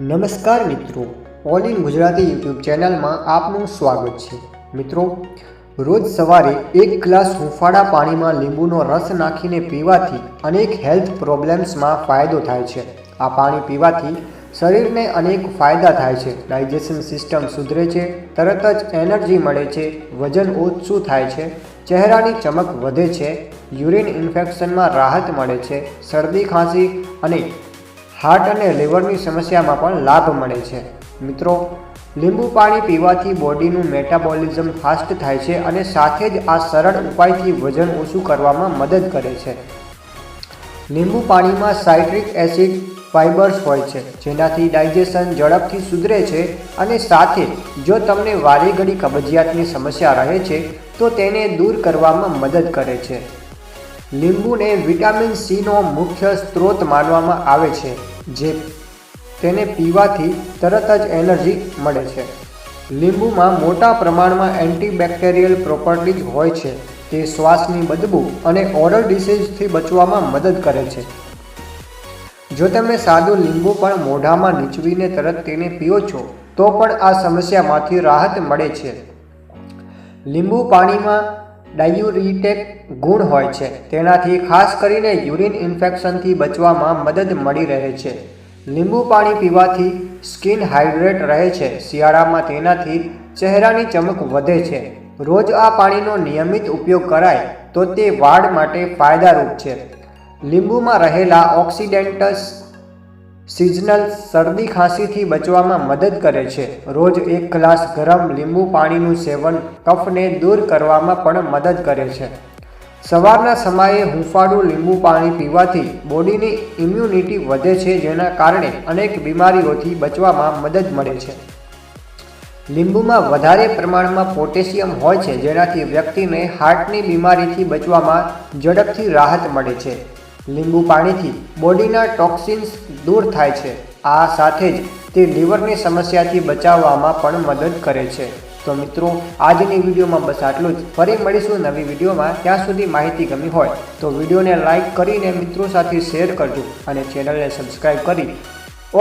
નમસ્કાર મિત્રો. All in Gujarati YouTube ચેનલમાં આપનું સ્વાગત છે. મિત્રો, રોજ સવારે એક ગ્લાસ હુંફાળા પાણીમાં લીંબુનો રસ નાખીને પીવાથી અનેક હેલ્થ પ્રોબ્લેમ્સમાં ફાયદો થાય છે. આ પાણી પીવાથી શરીરને અનેક ફાયદા થાય છે. ડાયજેશન સિસ્ટમ સુધરે છે, તરત જ એનર્જી મળે છે, વજન ઓછું થાય છે, ચહેરાની ચમક વધે છે, યુરિન ઇન્ફેક્શનમાં રાહત મળે છે, શરદી ખાંસી અને હાર્ટ અને લીવરની સમસ્યામાં પણ લાભ મળે છે. મિત્રો, લીંબુ પાણી પીવાથી બોડીનું મેટાબોલિઝમ ફાસ્ટ થાય છે અને સાથે જ આ સરળ ઉપાયથી વજન ઓછું કરવામાં મદદ કરે છે. લીંબુ પાણીમાં સાઇટ્રિક એસિડ ફાઇબર્સ હોય છે, જેનાથી ડાયજેશન ઝડપથી સુધરે છે અને સાથે જો તમને વારે કબજિયાતની સમસ્યા રહે છે, તો તેને દૂર કરવામાં મદદ કરે છે. લીંબુને વિટામિન સીનો મુખ્ય સ્ત્રોત માનવામાં આવે છે, જે તેને પીવાથી તરત જ એનર્જી મળે છે. લીંબુમાં મોટા પ્રમાણમાં એન્ટીબેક્ટેરિયલ પ્રોપર્ટીઝ હોય છે, તે શ્વાસની બદબુ અને ઓરલ ડિસીઝથી બચવામાં મદદ કરે છે. જો તમે સાદું લીંબુ પણ મોઢામાં નીચવીને તરત તેને પીઓ છો, તો પણ આ સમસ્યામાંથી રાહત મળે છે. લીંબુ પાણીમાં ડાયુરિટેક ગુણ હોય છે. તેનાથી ખાસ કરીને યુરિન ઇન્ફેક્શનથી બચવામાં મદદ મળી રહે છે. લીંબુ પાણી પીવાથી સ્કિન હાઇડ્રેટ રહે છે. શિયાળામાં તેનાથી ચહેરાની ચમક વધે છે. રોજ આ પાણીનો નિયમિત ઉપયોગ કરાય તો તે વાળ માટે ફાયદારૂપ છે. લીંબુમાં રહેલા ઓક્સિડેન્ટસ સિઝનલ શરદી ખાંસીથી બચવામાં મદદ કરે છે. રોજ એક ગ્લાસ ગરમ લીંબુ પાણીનું સેવન કફને દૂર કરવામાં પણ મદદ કરે છે. સવારના સમયે હૂંફાળું લીંબુ પાણી પીવાથી બોડીની ઇમ્યુનિટી વધે છે, જેના કારણે અનેક બીમારીઓથી બચવામાં મદદ મળે છે. લીંબુમાં વધારે પ્રમાણમાં પોટેશિયમ હોય છે, જેનાથી વ્યક્તિને હાર્ટની બીમારીથી બચવામાં ઝડપથી રાહત મળે છે. લીંબુ પાણીથી બોડીના ટોક્સિન્સ દૂર થાય છે. આ સાથે જ તે લીવરની સમસ્યાથી બચાવવામાં પણ મદદ કરે છે. તો મિત્રો, આજની વિડીયોમાં બસ આટલું જ. ફરી મળીશું નવી વિડીયોમાં. ત્યાં સુધી માહિતી ગમી હોય તો વિડીયોને લાઇક કરીને મિત્રો સાથે શેર કરજો અને ચેનલને સબસ્ક્રાઈબ કરી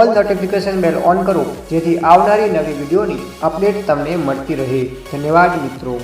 ઓલ નોટિફિકેશન બેલ ઓન કરો જેથી આવનારી નવી વિડીયોની અપડેટ તમને મળતી રહે. ધન્યવાદ મિત્રો.